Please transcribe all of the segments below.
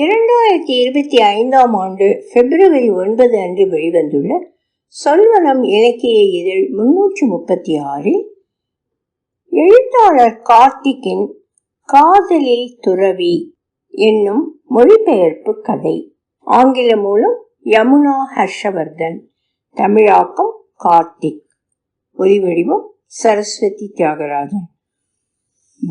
இரண்டாயிரத்தி இருபத்தி ஐந்தாம் ஆண்டு பிப்ரவரி ஒன்பது அன்று வெளிவந்துள்ள சொல்வனம் இலக்கிய இதழ் முன்னூற்று முப்பத்தி ஆறில் எழுத்தாளர் கார்த்திக்கின் காதலில் துறவி என்னும் மொழிபெயர்ப்பு கதை. ஆங்கில மூலம் யமுனா ஹர்ஷவர்தன். தமிழாக்கம் கார்த்திக். ஒலிவடிவம் சரஸ்வதி தியாகராஜன்.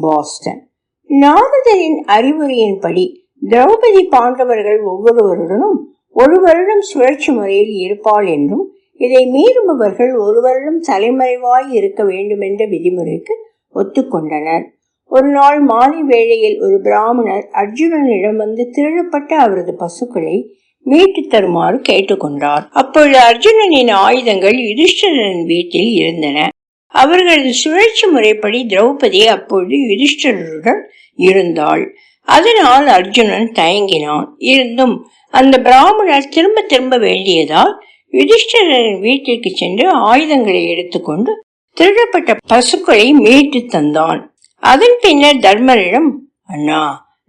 பாஸ்டன். நாரதரின் அறிவுரையின்படி திரௌபதி பாண்டவர்கள் ஒவ்வொருவருடனும் ஒரு வருடம் சுழற்சி முறையில் இருப்பாள் என்றும் இதை மீறுபவர்கள் ஒரு வருடம் தலைமறைவாய் இருக்க வேண்டும் என்ற விதிமுறைக்கு ஒத்துக்கொண்டனர். ஒரு நாள் மாலை வேளையில் ஒரு பிராமணர் அர்ஜுனனிடம் வந்து திருடப்பட்ட அவரது பசுக்களை மீட்டு தருமாறு கேட்டுக்கொண்டார். அப்பொழுது அர்ஜுனனின் ஆயுதங்கள் யுதிஷ்டரின் வீட்டில் இருந்தன. அவர்களது சுழற்சி முறைப்படி திரௌபதி அப்பொழுது யுதிஷ்டருடன் இருந்தாள். அதனால் அர்ஜுனன் தயங்கினான். இருந்தும் அந்த பிராமணர் திரும்ப திரும்ப வேண்டியதால் யுதிஷ்டரின் வீட்டிற்கு சென்று ஆயுதங்களை எடுத்துக்கொண்டு திருடப்பட்ட பசுக்களை மீட்டு தந்தான். அதன் பின்னர் தர்மரிடம் அண்ணா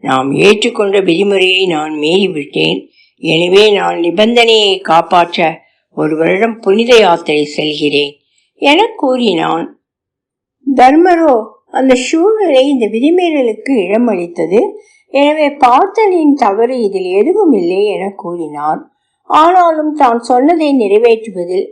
நாம் ஏற்றுக்கொண்ட விதிமுறையை நான் மீறிவிட்டேன். எனவே நான் நிபந்தனையை காப்பாற்ற ஒரு வருடம் புனித யாத்திரை செல்கிறேன் என கூறினான். தர்மரோ அந்த சூழ்நிலை இந்த விதிமீறலுக்கு இடமளித்தது எனவே பார்த்தனின் தவறு இதில் எதுவும் இல்லை என கூறினார் ஆனாலும் தான் சொன்னதை நிறைவேற்றுவதில்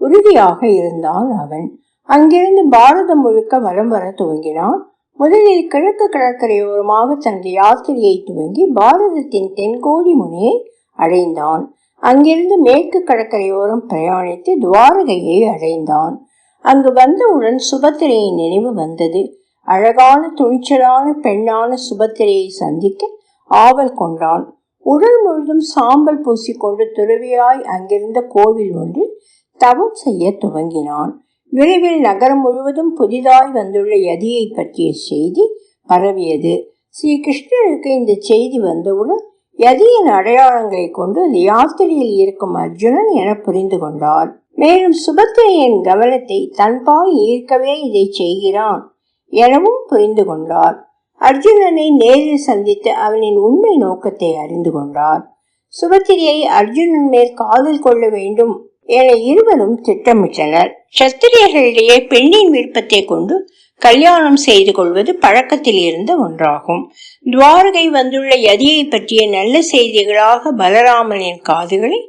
உறுதியாக இருந்தான் அவன். அங்கிருந்து பாரதம் முழுக்க வலம் வர துவங்கினான். முதலில் கிழக்கு கடற்கரையோரமாக தனது யாத்திரையை துவங்கி பாரதத்தின் தென்கோடி முனையை அடைந்தான். அங்கிருந்து மேற்கு கடற்கரையோரம் பிரயாணித்து துவாரகையை அடைந்தான். அங்கு வந்தவுடன் சுபத்திரையின் நினைவு வந்தது. அழகான துணிச்சலான பெண்ணான சுபத்திரையை சந்திக்க ஆவல் கொண்டான். உடல் முழுதும் சாம்பல் பூசிக்கொண்டு துறவியாய் அங்கிருந்த கோவில் ஒன்று தவம் செய்ய துவங்கினான். விரைவில் நகரம் முழுவதும் புதிதாய் வந்துள்ள யதியை பற்றிய செய்தி பரவியது. ஸ்ரீ கிருஷ்ணருக்கு இந்த செய்தி வந்தவுடன் யதியின் அடையாளங்களை கொண்டு அந்த யாத்திரையில் இருக்கும் அர்ஜுனன் என புரிந்து கொண்டார். மேலும் சுபத்திரையின் கவனத்தை தன்பால் ஈர்க்கவே இதை செய்கிறான் எனவும் புரிந்து கொண்டார் அர்ஜுனனை நேரில் சந்தித்து அவனின் உண்மை நோக்கத்தை அறிந்து கொண்டார் சுபத்திரியை அர்ஜுனன் மேல் காதல் கொள்ள வேண்டும் என இருவரும் திட்டமிட்டனர். சத்திரியர்களிடையே பெண்ணின் விருப்பத்தை கொண்டு கல்யாணம் செய்து கொள்வது பழக்கத்தில் இருந்த ஒன்றாகும். துவாரகை வந்துள்ள யதியை பற்றிய நல்ல செய்திகளாக பலராமனின் காதுகளை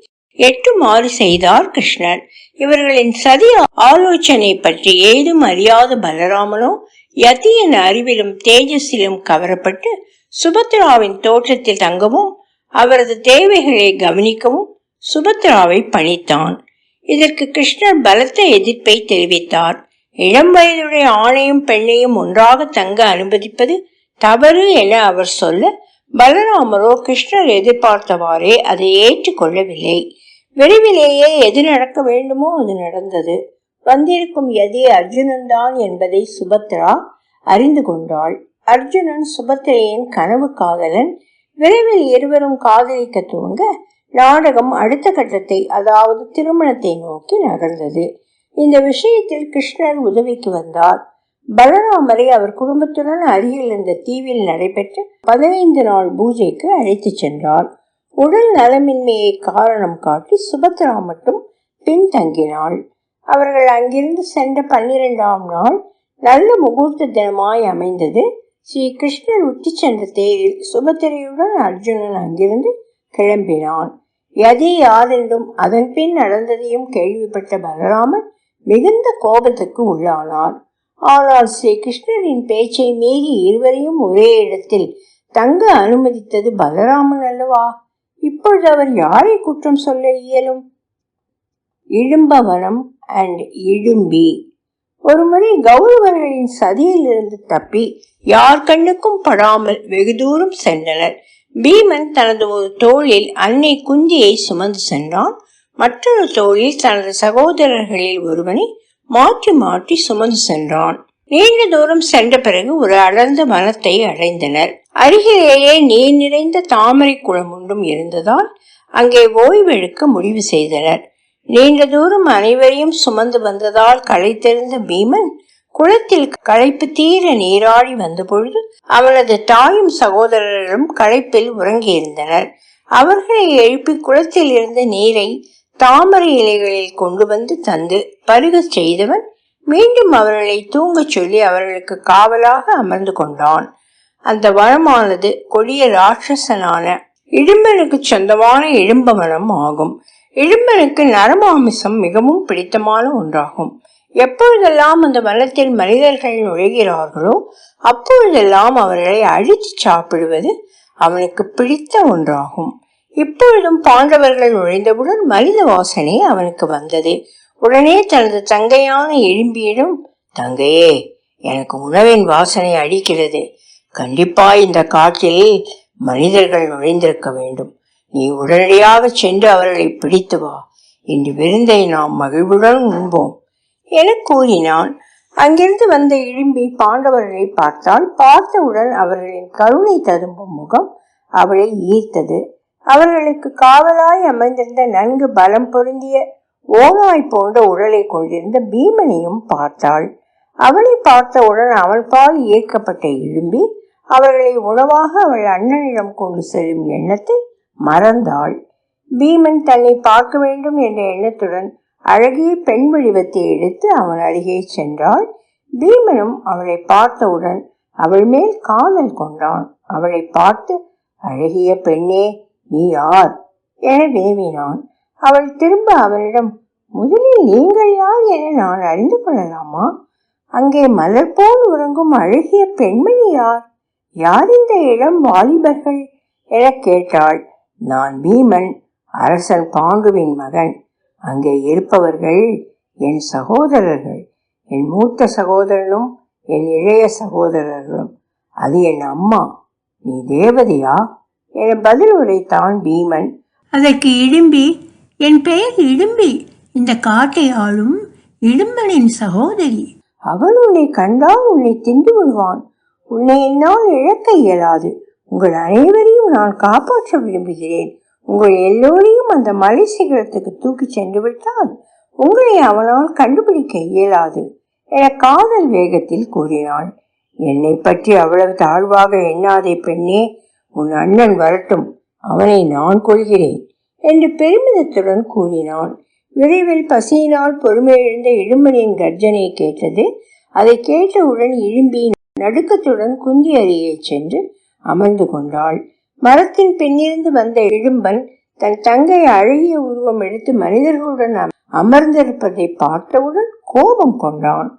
எட்டுமாறு செய்தார் கிருஷ்ணன். இவர்களின் சதி ஆலோசனை பற்றி ஏதும் அறியாத பலராமனோ யத்தியின் அறிவிலும் தேஜஸிலும் கவரப்பட்டு சுபத்ராவின் தோற்றத்தில் தங்கவும் அவரது தேவைகளை கவனிக்கவும் சுபத்ராவை பணித்தான். இதற்கு கிருஷ்ணர் பலத்த எதிர்ப்பை தெரிவித்தார். இளம் வயதுடைய ஆணையும் பெண்ணையும் ஒன்றாக தங்க அனுமதிப்பது தவறு என அவர் சொல்ல பலராமரோ கிருஷ்ணர் எதிர்பார்த்தவாறே அதை ஏற்றுக்கொள்ளவில்லை. விரைவிலேயே எது நடக்க வேண்டுமோ அது நடந்தது. வந்திருக்கும் எதி அர்ஜுனன் தான் என்பதை சுபத்ரா அறிந்து கொண்டாள். அர்ஜுனன் சுபத்ரையின் கனவு காதலன். விரைவில் இருவரும் காதலிக்க துவங்க நாடகம் அடுத்த கட்டத்தை அதாவது திருமணத்தை நோக்கி நகர்ந்தது. இந்த விஷயத்தில் கிருஷ்ணர் உதவிக்கு வந்தார். பலராமரை அவர் குடும்பத்துடன் அருகில் இருந்த தீவில் நடைபெற்ற பதினைந்து நாள் பூஜைக்கு அழைத்துச் சென்றார். உடல் நலமின்மையை காரணம் காட்டி சுபத்ரா மட்டும் பின்தங்கினாள். அவர்கள் அங்கிருந்து சென்ற பன்னிரெண்டாம் நாள் நல்ல முகூர்த்த தினமாய் அமைந்தது. ஸ்ரீ கிருஷ்ணர் உச்சி சென்ற தேரில் சுபத்திரையுடன் அர்ஜுனன் அங்கிருந்து கிளம்பினான். எதை யாரென்றும் அதன் பின் நடந்ததையும் கேள்விப்பட்ட பலராமன் மிகுந்த கோபத்துக்கு உள்ளானார். ஆனால் ஸ்ரீ கிருஷ்ணரின் பேச்சை மீறி இருவரையும் ஒரே இடத்தில் தங்க அனுமதித்தது பலராமன் அல்லவா? இப்பொழுது அவர் யாரை குற்றம் சொல்ல இயலும்? இழும்பவனம் அண்ட் இழும்பி ஒருமுறை கௌரவர்களின் சதியிலிருந்து தப்பி யார் கண்ணுக்கும் படாமல் வெகு தூரம் சென்றனர். பீமன் தனது ஒரு தோளில் அன்னை குந்தியை சுமந்து சென்றான். மற்றொரு தோளில் தனது சகோதரர்களில் ஒருவனை மாற்றி மாற்றி சுமந்து சென்றான். நீண்ட தூரம் சென்ற பிறகு ஒரு அடர்ந்த மனத்தை அடைந்தனர். அருகிலேயே நீர் நிறைந்த தாமரை குளம் ஒன்றும் இருந்ததால் அங்கே ஓய்வெடுக்க முடிவு செய்தனர். நீண்ட தூரம் அனைவரையும் சுமந்து வந்ததால் களைத்தெறிந்த பீமன் குளத்தில் களைப்பு தீர நீராடி வந்தபொழுது அவனது தாயும் சகோதரரும் களைப்பில் உறங்கியிருந்தனர். அவர்களை எழுப்பி குளத்தில் இருந்த நீரை தாமரை இலைகளில் கொண்டு வந்து தந்து பருகச் செய்தவன் மீண்டும் அவர்களை தூங்கச் சொல்லி அவர்களுக்கு காவலாக அமர்ந்து கொண்டான். அந்த வரமானது கொடிய ராட்சசனான இடும்பனுக்கு சொந்தமான இடும்ப வனம் ஆகும். இடும்பனுக்கு நரமாமிசம் மிகவும் பிடித்தமான ஒன்றாகும். எப்பொழுதெல்லாம் அந்த வனத்தில் மனிதர்கள் நுழைகிறார்களோ அப்பொழுதெல்லாம் அவர்களை அழித்து சாப்பிடுவது அவனுக்கு பிடித்த ஒன்றாகும். இப்பொழுதும் பாண்டவர்கள் நுழைந்தவுடன் மனித வாசனை அவனுக்கு வந்தது. உடனே தனது தங்கையான எலும்பியிடம் தங்கையே எனக்கு உணவின் வாசனை அடிக்கிறது. கண்டிப்பா இந்த காட்டில் மனிதர்கள் நுழைந்திருக்க வேண்டும். நீ உடனடியாக சென்று அவர்களை பிடித்து வா. இன்று விருந்தை நாம் மகிழ்வுடன் உண்போம் என கூறினான். அங்கிருந்து வந்த இழும்பி பாண்டவர்களை பார்த்தால் பார்த்தவுடன் அவர்களின் கருணை ததும்பும் முகம் அவளை ஈர்த்தது. அவர்களுக்கு காவலாய் அமைந்திருந்த நன்கு பலம் பொருந்திய ஓநாய் போன்ற உடலை கொண்டிருந்த பீமனையும் பார்த்தாள். அவளை பார்த்தவுடன் அவள் பால் ஈர்க்கப்பட்ட இழும்பி அவர்களை உணவாக அவள் அண்ணனிடம் கொண்டு செல்லும் எண்ணத்தை மறந்தாள். பீமன் தன்னை பார்க்க வேண்டும் என்ற எண்ணத்துடன் அழகிய பெண் வடிவத்தை எடுத்து அவன் அருகே சென்றாள். பீமனும் அவளை பார்த்தவுடன் அவள் மேல் காதல் கொண்டான். அவளை பார்த்து அழகிய பெண்ணே நீ யார்? என வினவினான் அவள் திரும்ப அவனிடம் முதலில் நீங்கள் யார் என நான் அறிந்து கொள்ளலாமா? அங்கே மலர் போல் உறங்கும் அழகிய பெண்மணி யார்? யார் இந்த இளம் வாலிபர்கள்? என கேட்டாள். நான் பீமன் அரசன் பாண்டுவின் மகன். அங்கே இருப்பவர்கள் என் சகோதரர்கள். என் மூத்த சகோதரனும் என் இளைய சகோதரர்களும். அது என் அம்மா. நீ தேவதையா? என பதில் உரைத்தான் பீமன். அதற்கு இடும்பி. என் பெயர் இடும்பி. இந்த காட்டை ஆளும் இடும்பனின் சகோதரி. அவன் உன்னை கண்டால் உன்னை தின்று விடுவான் உன்னை என்னால் இழக்க இயலாது. உங்கள் அனைவரையும் நான் காப்பாற்ற விரும்புகிறேன். உங்கள் எல்லோரையும் அந்த மலை சிகரத்துக்கு தூக்கி சென்று விட்டால் உங்களை அவனால் கண்டுபிடிக்க இயலாது என காதல் வேகத்தில் கூறினாள். என்னை பற்றி அவ்வளவு தாழ்வாக எண்ணாதே பெண்ணே உன் அண்ணன் வரட்டும் அவனை நான் கொள்கிறேன் என்று பெருமிதத்துடன் கூறினான் விரைவில் பசியினால் பொறுமையிழந்த இடும்பனின் கர்ஜனை கேட்டது அதை கேட்டவுடன் இழும்பி நடுக்கத்துடன் குந்தி அருகே சென்று அமர்ந்து கொண்டாள். மரத்தின் பின்னிருந்து வந்த இடும்பன் தன் தங்கை அழகிய உருவம் எடுத்து மனிதர்களுடன் அமர்ந்திருப்பதை பார்த்தவுடன் கோபம் கொண்டான்.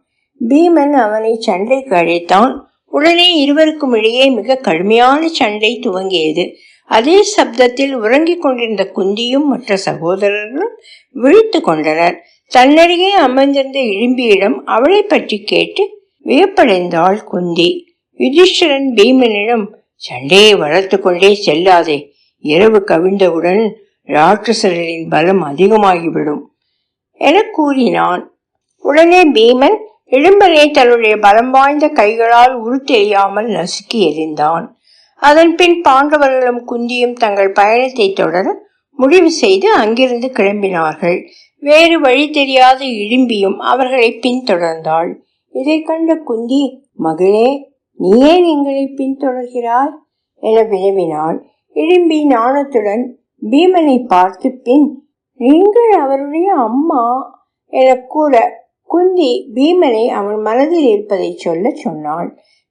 பீமன் அவனை சண்டைக்கு அழைத்தான். உடனே இருவருக்கும் இடையே மிக கடுமையான சண்டை துவங்கியது. அதே சப்தத்தில் உறங்கிக் கொண்டிருந்த குந்தியும் மற்ற சகோதரர்களும் விழித்து கொண்டனர். தன்னருகே அமர்ந்திருந்த இழும்பியிடம் அவளை பற்றி கேட்டு வியப்படைந்தாள் குந்தி. யுதிஷ்டிரன் பீமனிடம் சண்டையை வளர்த்து கொண்டே செல்லாதே. இரவு கவிழ்ந்தவுடன் ராட்சசரின் பலம் அதிகமாகிவிடும் என கூறினான். உடனே பீமன் இடும்பனை தன்னுடைய பலம் வாய்ந்த கைகளால் உருத்தெரியாமல் நசுக்கி எறிந்தான். அதன் பின் பாண்டவர்களும் குந்தியும் தங்கள் பயணத்தை தொடர முடிவு செய்து அங்கிருந்து கிளம்பினார்கள். வேறு வழி தெரியாத இடும்பியும் அவர்களை பின்தொடர்ந்தாள். இதை கண்ட குந்தி மகளே நீ ஏன் எங்களை பின்தொடர்கிறாய்? என வினவினாள். எழும்பி நாணத்துடன் பீமனை பார்த்து பின் நீங்கள் அவருடைய அம்மா? என கூற குந்தி பீமனை அவன் மனதில் இருப்பதை சொல்ல சொன்னாள்.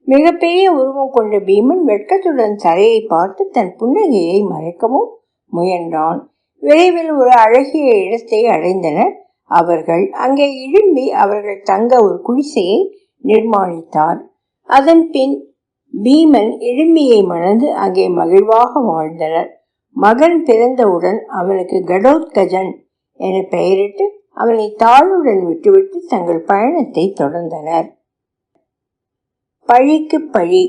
மிகப்பெரிய உருவம் கொண்ட பீமன் வெட்கத்துடன் தரையை பார்த்து தன் புன்னகையை மறைக்கவும் முயன்றான். விரைவில் ஒரு அழகிய இடத்தை அடைந்தனர். அவர்கள் அங்கே இழும்பி அவர்கள் தங்க ஒரு குடிசையை நிர்மாணித்தார். அதன் பின் பீமன் எழும்பியை மணந்து அங்கே மகிழ்வாக வாழ்ந்தனர். மகன் பிறந்தவுடன் அவனுக்கு கடோத்கஜன் என பெயரிட்டு அவனை தாளுடன் விட்டுவிட்டு தங்கள் பயணத்தை தொடர்ந்தனர். பழிக்கு பழி.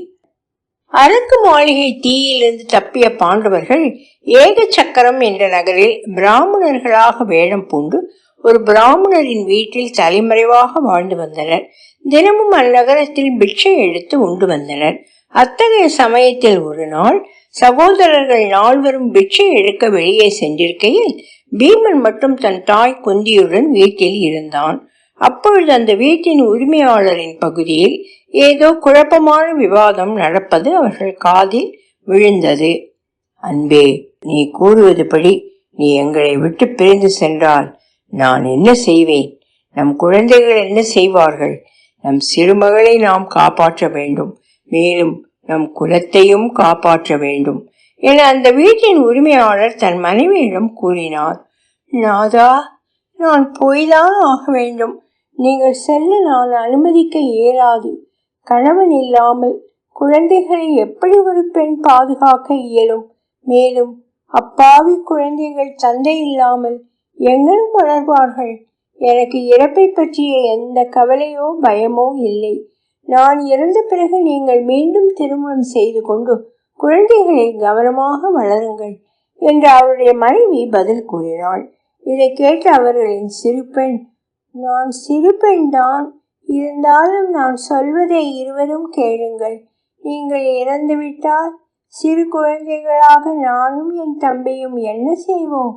அரக்கு மாளிகை தீயிலிருந்து தப்பிய பாண்டவர்கள் ஏக சக்கரம் என்ற நகரில் பிராமணர்களாக வேடம் பூண்டு ஒரு பிராமணரின் வீட்டில் தலைமறைவாக வாழ்ந்து வந்தனர். தினமும் அந்நகரத்தில் பிட்சை எடுத்து உண்டு வந்தனர். அத்தகைய சமயத்தில் ஒரு நாள் சகோதரர்கள் நால்வரும் பிட்சை எடுக்க வெளியே சென்றிருக்கையில் பீமன் மட்டும் தன் தாய் குந்தியுடன் வீட்டில் இருந்தான். அப்பொழுது அந்த வீட்டின் உரிமையாளரின் பகுதியில் ஏதோ குழப்பமான விவாதம் நடப்பது அவர்கள் காதில் விழுந்தது. அன்பே நீ கூறுவதுபடி நீ எங்களை விட்டு பிரிந்து சென்றால் நான் என்ன செய்வேன்? நம் குழந்தைகள் என்ன செய்வார்கள்? நம் சிறுமகளை நாம் காப்பாற்ற வேண்டும். மேலும் நம் குலத்தையும் காப்பாற்ற வேண்டும் என அந்த வீட்டின் உரிமையாளர் தன் மனைவியிடம் கூறினார். நாதா நான் போய்தான் ஆக வேண்டும். நீங்கள் செல்ல நான் அனுமதிக்க இயலாது. கணவன் இல்லாமல் குழந்தைகளை எப்படி ஒரு பெண் பாதுகாக்க இயலும்? மேலும் அப்பாவி குழந்தைகள் தந்தை இல்லாமல் எங்கும் வளர்வார்கள் எனக்கு இறப்பை பற்றிய எந்த கவலையோ பயமோ இல்லை. நான் இறந்த பிறகு நீங்கள் மீண்டும் திருமணம் செய்து கொண்டு குழந்தைகளை கவனமாக வளருங்கள் என்று அவருடைய மனைவி பதில் கூறினாள். இதை கேட்டு அவர்களின் சிறு பெண் நான் சிறு பெண்தான் இருந்தாலும் நான் சொல்வதை இருவரும் கேளுங்கள். நீங்கள் இறந்துவிட்டால் சிறு குழந்தைகளாக நானும் என் தம்பியும் என்ன செய்வோம்?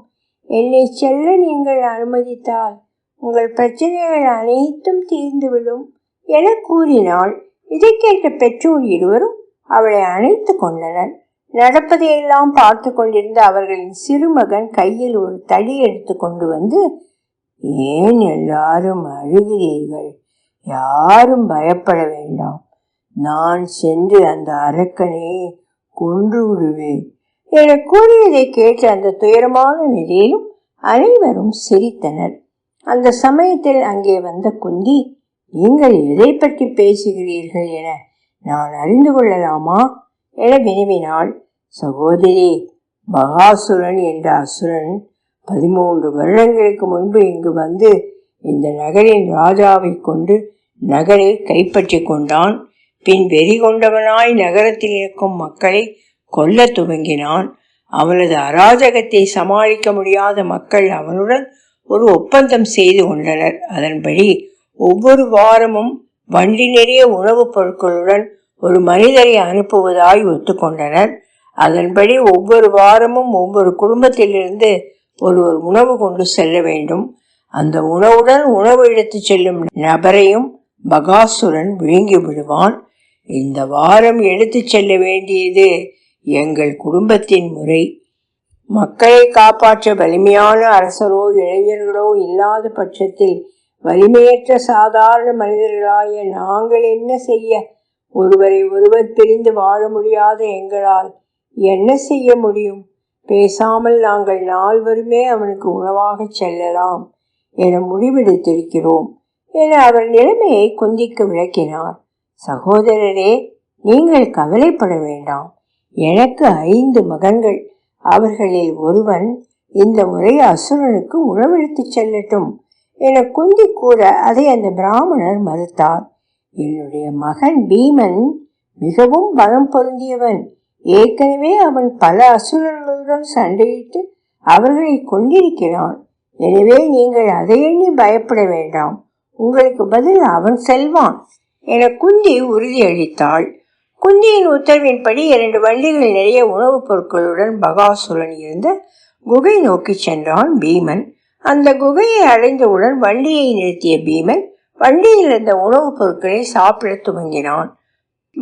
என்னை செல்ல நீங்கள் அனுமதித்தால் உங்கள் பிரச்சனைகள் அனைத்தும் தீர்ந்துவிடும் என கூறினாள் இதை கேட்ட பெற்றோர் இருவரும் அவளை அணைத்து கொண்டனர். நடப்பதையெல்லாம் பார்த்து கொண்டிருந்த அவர்களின் சிறுமகன் கையில் ஒரு தடி எடுத்து கொண்டு வந்து ஏன் எல்லாரும் அழுகிறீர்கள்? யாரும் பயப்பட வேண்டாம். நான் சென்று அந்த அரக்கனை கொன்று விடுவேன். என கூறியதை கேட்டு அந்த துயரமான நிலையிலும் அனைவரும் சிரித்தனர். அந்த சமயத்தில் அங்கே வந்த குந்தி நீங்கள் எதை பற்றி பேசுகிறீர்கள் என நான் அறிந்து கொள்ளலாமா? என வினவினாள். சகோதரி மகாசுரன் என்ற அசுரன் பதிமூன்று வருடங்களுக்கு முன்பு இங்கு வந்து இந்த நகரின் ராஜாவை கொண்டு நகரை கைப்பற்றி கொண்டான். பின் வெறி கொண்டவனாய் நகரத்தில் இருக்கும் மக்களை கொல்ல துவங்கினான். அவனது அராஜகத்தை சமாளிக்க முடியாத மக்கள் அவனுடன் ஒரு ஒப்பந்தம் செய்து கொண்டனர். அதன்படி ஒவ்வொரு வாரமும் வண்டி நிறைய உணவுப் பொருட்களுடன் ஒரு மனிதரை அனுப்புவதாய் ஒத்துக்கொண்டனர். அதன்படி ஒவ்வொரு வாரமும் ஒவ்வொரு குடும்பத்திலிருந்து ஒரு ஒரு உணவு கொண்டு செல்ல வேண்டும். அந்த உணவுடன் உணவு எடுத்து செல்லும் நபரையும் பகாசுரன் விழுங்கி விடுவான். இந்த வாரம் எடுத்து செல்ல வேண்டியது எங்கள் குடும்பத்தின் முறை. மக்களை காப்பாற்ற வலிமையான அரசரோ இளைஞர்களோ இல்லாத பட்சத்தில் வலிமையற்ற சாதாரண மனிதர்களாய நாங்கள் என்ன செய்ய? ஒருவரை ஒருவர் பிரிந்து வாழ முடியாத எங்களால் என்ன செய்ய முடியும்? பேசாமல் நாங்கள் நால்வருமே அவனுக்கு உணவாக செல்லலாம் என முடிவெடுத்திருக்கிறோம் என அவர் நிலைமையை குந்திக்கு விளக்கினார். சகோதரரே நீங்கள் கவலைப்பட வேண்டாம். எனக்கு ஐந்து மகன்கள். அவர்களில் ஒருவன் இந்த முறை அசுரனுக்கு உழவெடுத்துச் செல்லட்டும் என குந்தி கூற அதை அந்த பிராமணர் மறுத்தார். என்னுடைய மகன் பீமன் மிகவும் பலம் பொருந்தியவன். ஏற்கனவே அவன் பல அசுரர்களுடன் சண்டையிட்டு அவர்களை கொண்டிருக்கிறான் எனவே நீங்கள் அதை எண்ணி பயப்பட வேண்டாம். உங்களுக்கு பதில் அவன் செல்வான் என குந்தி உறுதியளித்தாள். குந்தியின் உத்தரவின்படி இரண்டு வண்டிகள் நிறைய உணவுப் பொருட்களுடன் பகாசுரன் இருந்த குகை நோக்கி சென்றான் பீமன். அந்த குகையை அடைந்தவுடன் வண்டியை நிறுத்திய பீமன் வண்டியில் இருந்த உணவுப் பொருட்களை சாப்பிட துவங்கினான்.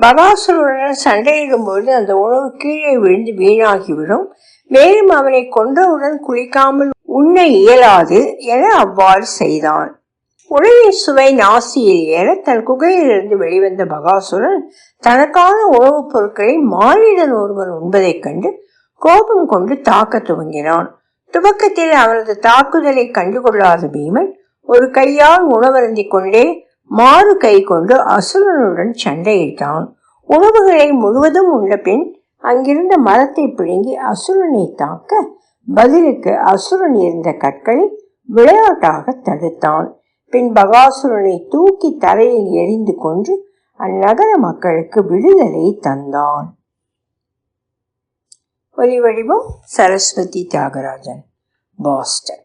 பகாசுரனுடன் சண்டையிடும்போது அந்த உணவு கீழே விழுந்து வீணாகிவிடும். மேலும் அவனை கொன்றவுடன் குளிக்காமல் உண்ண இயலாது என அவ்வாறு செய்தான். உணவின் சுவை நாசியில் ஏற தன் குகையிலிருந்து வெளிவந்த பகாசுரன் தனக்கான உணவுப் பொருட்களை மானிடன் ஒருவன் உண்பதைக் கண்டு கோபம் கொண்டு தாக்க துவங்கினான். துவக்கத்தில் அவனது தாக்குதலை கண்டுகொள்ளாத பீமன் ஒரு கையால் உணவருந்திக் கொண்டே மாறு கை கொண்டு அசுரனுடன் சண்டையிட்டான். உணவுகளை முழுவதும் உண்ட பின் அங்கிருந்த மரத்தை பிடுங்கி அசுரனை தாக்க பதிலுக்கு அசுரன் இருந்த கற்களை விளையாட்டாக தடுத்தான். பின் பகாசுரனை தூக்கி தரையில் எரிந்து கொன்று அந்நகர மக்களுக்கு விடுதலை தந்தான். ஒலி வடிவம் சரஸ்வதி தியாகராஜன் பாஸ்டன்.